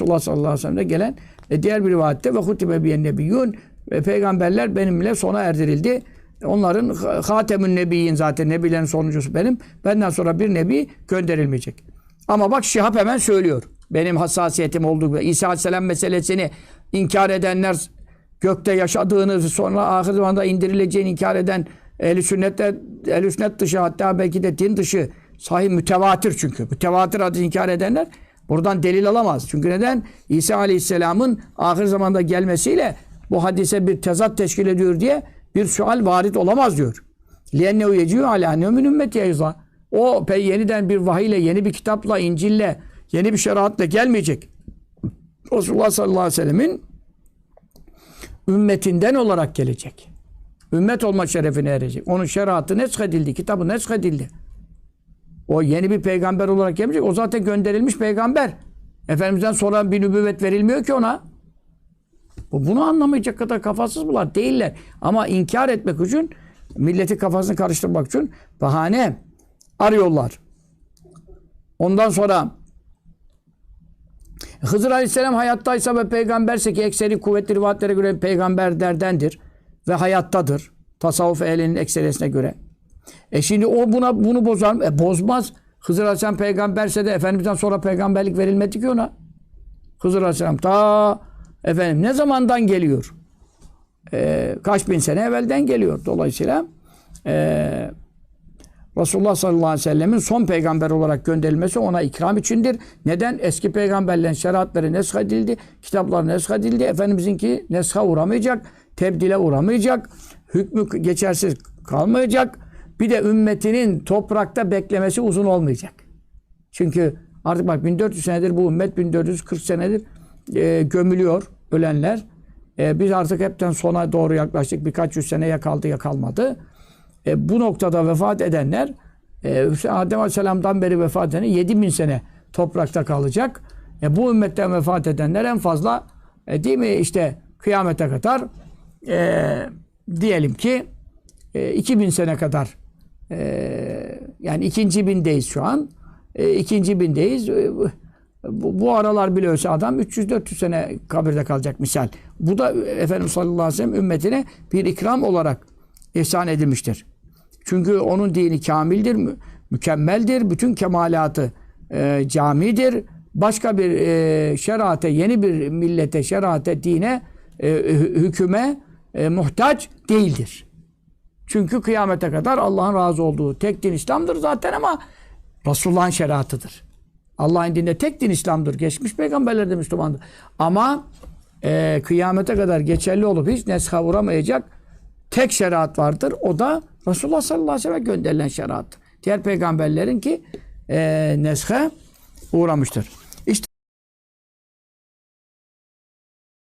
Resulullah sallallahu aleyhi ve sellem'de gelen e, diğer bir rivayette ve hutibe biyen nebiyyun ve peygamberler benimle sona erdirildi. Onların ha- hatemün nebiyyin zaten nebilerin sonuncusu benim. Benden sonra bir nebi gönderilmeyecek. Ama bak Şihab hemen söylüyor. Benim hassasiyetim olduğu gibi. İsa aleyhisselam meselesini inkar edenler gökte yaşadığını sonra ahir zamanda indirileceğini inkar eden ehl sünnette ehl sünnet dışı hatta belki de din dışı sahih mütevatir çünkü. Mütevatir hadis inkar edenler buradan delil alamaz. Çünkü neden? İsa Aleyhisselam'ın ahir zamanda gelmesiyle bu hadise bir tezat teşkil ediyor diye bir sual varit olamaz diyor. لِيَنَّهُ يَجِيُّ عَلَى نَوْمِ ümmeti اَيْضًا O pe- yeniden bir vahiyle, yeni bir kitapla, İncil'le, yeni bir şeriatla gelmeyecek. Resulullah sallallahu aleyhi ve sellemin ümmetinden olarak gelecek. Ümmet olma şerefine erecek. Onun şeriatı neshedildi, kitabı neshedildi. O yeni bir peygamber olarak gelmeyecek. O zaten gönderilmiş peygamber. Efendimiz'den sonra bir nübüvvet verilmiyor ki ona. Bu bunu anlamayacak kadar kafasız bunlar değiller. Ama inkar etmek için milleti kafasını karıştırmak için bahane arıyorlar. Ondan sonra Hızır Aleyhisselam hayattaysa ve peygamberse ki ekseri kuvvetli rivayetlere göre peygamberlerdendir ve hayattadır. Tasavvuf ehlinin ekserisine göre. E şimdi o buna bunu bozar mı? E bozmaz. Hızır Aleyhisselam peygamberse de Efendimiz'den sonra peygamberlik verilmedi ki ona. Hızır Aleyhisselam ta efendim ne zamandan geliyor? E, kaç bin sene evvelden geliyor. Dolayısıyla e, Resulullah sallallahu aleyhi ve sellemin son peygamber olarak gönderilmesi ona ikram içindir. Neden? Eski peygamberlerin şeriatları nesk edildi, kitaplar nesk edildi. Efendimizinki nesha uğramayacak, tebdile uğramayacak, hükmü geçersiz kalmayacak. Bir de ümmetinin toprakta beklemesi uzun olmayacak. Çünkü artık bak 1400 senedir bu ümmet 1440 senedir e, gömülüyor ölenler. E, biz artık hepten sona doğru yaklaştık. Birkaç yüz sene ya kaldı ya kalmadı. E, bu noktada vefat edenler e, Adem Aleyhisselam'dan beri vefat eden 7 bin sene toprakta kalacak. E, bu ümmetten vefat edenler en fazla e, değil mi işte kıyamete kadar e, diyelim ki e, 2000 sene kadar e, yani ikinci bindeyiz şu an. E, ikinci bindeyiz. E, bu, bu aralar bile ölse adam 300-400 sene kabirde kalacak misal. Bu da Efendimiz sallallahu aleyhi ve sellem ümmetine bir ikram olarak ihsan edilmiştir. Çünkü onun dini kamildir, mü- mükemmeldir, bütün kemalatı e, camidir. Başka bir e, şerate, yeni bir millete, şerate, dine, e, hü- hüküme e, muhtaç değildir. Çünkü kıyamete kadar Allah'ın razı olduğu tek din İslam'dır zaten ama Resulullah'ın şeriatıdır. Allah'ın dininde tek din İslam'dır. Geçmiş peygamberler de Müslümandır. Ama e, kıyamete kadar geçerli olup hiç nesha uğramayacak tek şeriat vardır. O da Resulullah sallallahu aleyhi ve sellem gönderilen şeriattır. Diğer peygamberlerin ki e, neshe uğramıştır.